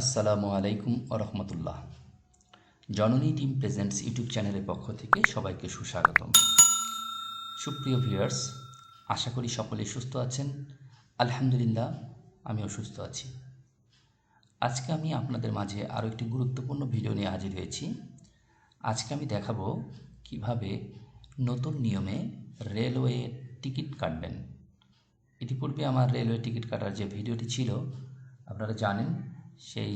আসসালামু আলাইকুম রহমতুল্লাহ। জননী টিম প্রেজেন্টস ইউটিউব চ্যানেলের পক্ষ থেকে সবাইকে সুস্বাগতম। সুপ্রিয় ভিউয়ার্স, আশা করি সকলে সুস্থ আছেন। আলহামদুলিল্লাহ, আমিও সুস্থ আছি। আজকে আমি আপনাদের মাঝে আরও একটি গুরুত্বপূর্ণ ভিডিও নিয়ে হাজির হয়েছি। আজকে আমি দেখাবো কীভাবে নতুন নিয়মে রেলওয়ে টিকিট কাটবেন। ইতিপূর্বে আমার রেলওয়ে টিকিট কাটার যে ভিডিওটি ছিল, আপনারা জানেন সেই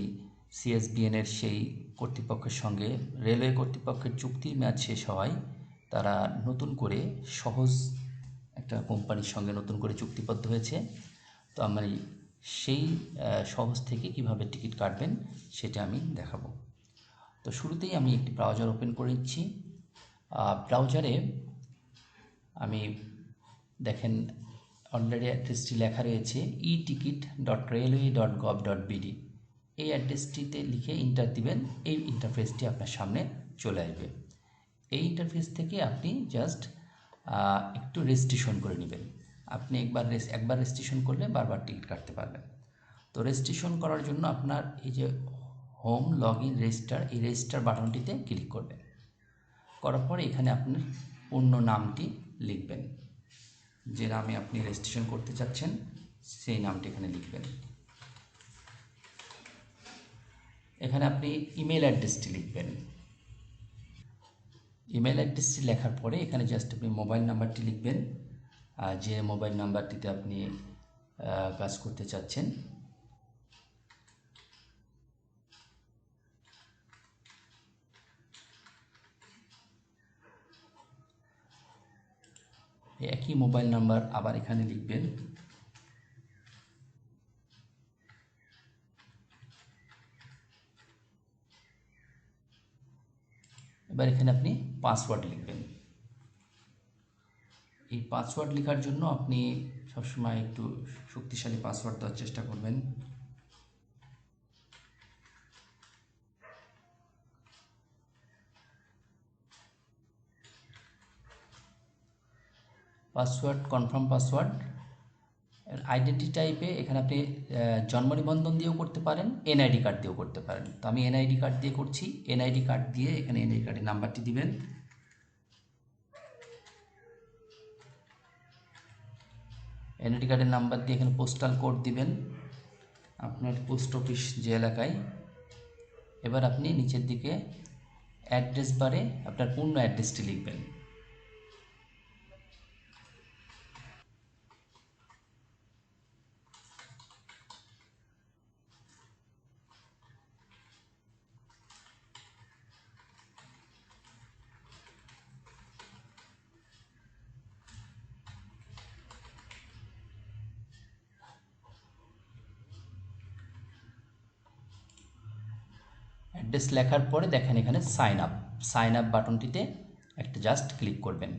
সিএসবিএনের সেই কর্তৃপক্ষের সঙ্গে রেলওয়ে কর্তৃপক্ষের চুক্তির মেয়াদ শেষ হওয়ায় তারা নতুন করে সহজ একটা কোম্পানির সঙ্গে নতুন করে চুক্তিবদ্ধ হয়েছে। তো আমি সেই সহজ থেকে কীভাবে টিকিট কাটবেন সেটা আমি দেখাবো। তো শুরুতেই আমি একটি ব্রাউজার ওপেন করে নিচ্ছি। ব্রাউজারে আমি দেখেন অলরেডি অ্যাড্রেসটি লেখা রয়েছে e ticket dot railway dot gov dot BD এই অ্যাড্রেসটিতে লিখে ইন্টার দিবেন, এই ইন্টারফেসটি আপনার সামনে চলে আসবে। এই ইন্টারফেস থেকে আপনি জাস্ট একটু রেজিস্ট্রেশন করে নেবেন। আপনি একবার একবার রেজিস্ট্রেশন করলে বারবার টিকিট কাটতে পারবেন। তো রেজিস্ট্রেশন করার জন্য আপনার এই যে হোম লগ ইন রেজিস্টার এই রেজিস্টার বাটনটিতে ক্লিক করবেন। করার পরে এখানে আপনার পূর্ণ নামটি লিখবেন। যে নামে আপনি রেজিস্ট্রেশন করতে চাচ্ছেন, সেই নামটি এখানে লিখবেন। এখানে আপনি ইমেল অ্যাড্রেসটি লিখবেন। ইমেল অ্যাড্রেসটি লেখার পরে এখানে জাস্ট আপনি মোবাইল নাম্বারটি লিখবেন। আর যে মোবাইল নাম্বারটিতে আপনি কাজ করতে চাচ্ছেন। একই মোবাইল নাম্বার আবার এখানে লিখবেন। এবার এখানে আপনি পাসওয়ার্ড লিখবেন। এই পাসওয়ার্ড লেখার জন্য আপনি সবসময় একটু শক্তিশালী পাসওয়ার্ড দেওয়ার চেষ্টা করবেন। পাসওয়ার্ড কনফার্ম পাসওয়ার্ড আইডেন্টি টাইপে এখানে আপনি জন্ম নিবন্ধন দিয়েও করতে পারেন এনআইডি কার্ড দিয়েও করতে পারেন। তো আমি এনআইডি কার্ড দিয়ে করছি। এনআইডি কার্ড দিয়ে এখানে এনআইডি কার্ডের নাম্বারটি দিবেন। এনআইডি কার্ডের নাম্বার দিয়ে এখানে পোস্টাল কোড দিবেন, আপনার পোস্ট অফিস যে এলাকায়। এবার আপনি নিচের দিকে অ্যাড্রেস বারে আপনার পূর্ণ অ্যাড্রেসটি লিখবেন। অ্যাড্রেস লেখার পরে দেখেন এখানে সাইন আপ সাইন আপ বাটনটিতে একটা জাস্ট ক্লিক করবেন।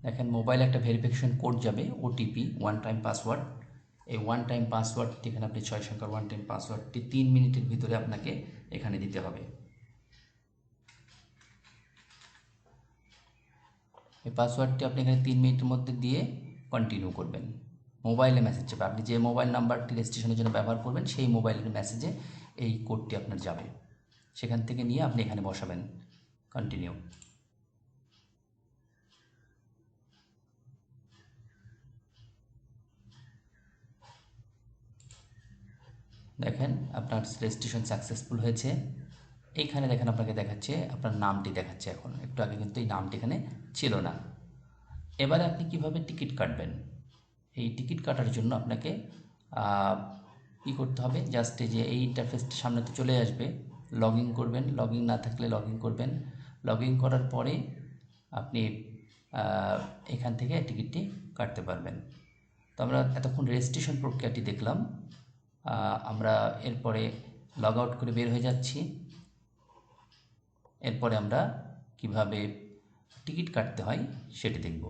দেখেন মোবাইলে একটা ভেরিফিকেশন কোড যাবে ওটিপি ওয়ান টাইম পাসওয়ার্ড এই ওয়ান টাইম পাসওয়ার্ডটি এখানে আপনি ছয় সংখ্যার ওয়ান টাইম পাসওয়ার্ডটি তিন মিনিটের ভিতরে আপনাকে এখানে দিতে হবে। এই পাসওয়ার্ডটি আপনি এখানে তিন মিনিটের মধ্যে দিয়ে কন্টিনিউ করবেন। মোবাইলে মেসেজ যাবে আপনি যে মোবাইল নাম্বারটি রেজিস্ট্রেশনের জন্য ব্যবহার করবেন, সেই মোবাইলের মেসেজে এই কোডটি আপনার যাবে। সেখান থেকে নিয়ে আপনি এখানে বসাবেন। কন্টিনিউ দেখেন, আপনার রেজিস্ট্রেশন সাকসেসফুল হয়েছে। এইখানে দেখেন আপনাকে দেখাচ্ছে, আপনার নামটি দেখাচ্ছে এখন। একটু আগে কিন্তু এই নামটি এখানে ছিল না। এবারে আপনি কীভাবে টিকিট কাটবেন? এই টিকিট কাটার জন্য আপনাকে কি করতে হবে জাস্ট যে এই ইন্টারফেসটা সামনে তো চলে আসবে লগ ইন করবেন লগ ইন না থাকলে লগ ইন করবেন। লগ ইন করার পরে আপনি এখান থেকে টিকিটটি কাটতে পারবেন। তো আমরা এতক্ষণ রেজিস্ট্রেশন প্রক্রিয়াটি দেখলাম আমরা এরপরে লগ আউট করে বের হয়ে যাচ্ছি। এরপরে আমরা কীভাবে টিকিট কাটতে হয় সেটি দেখব।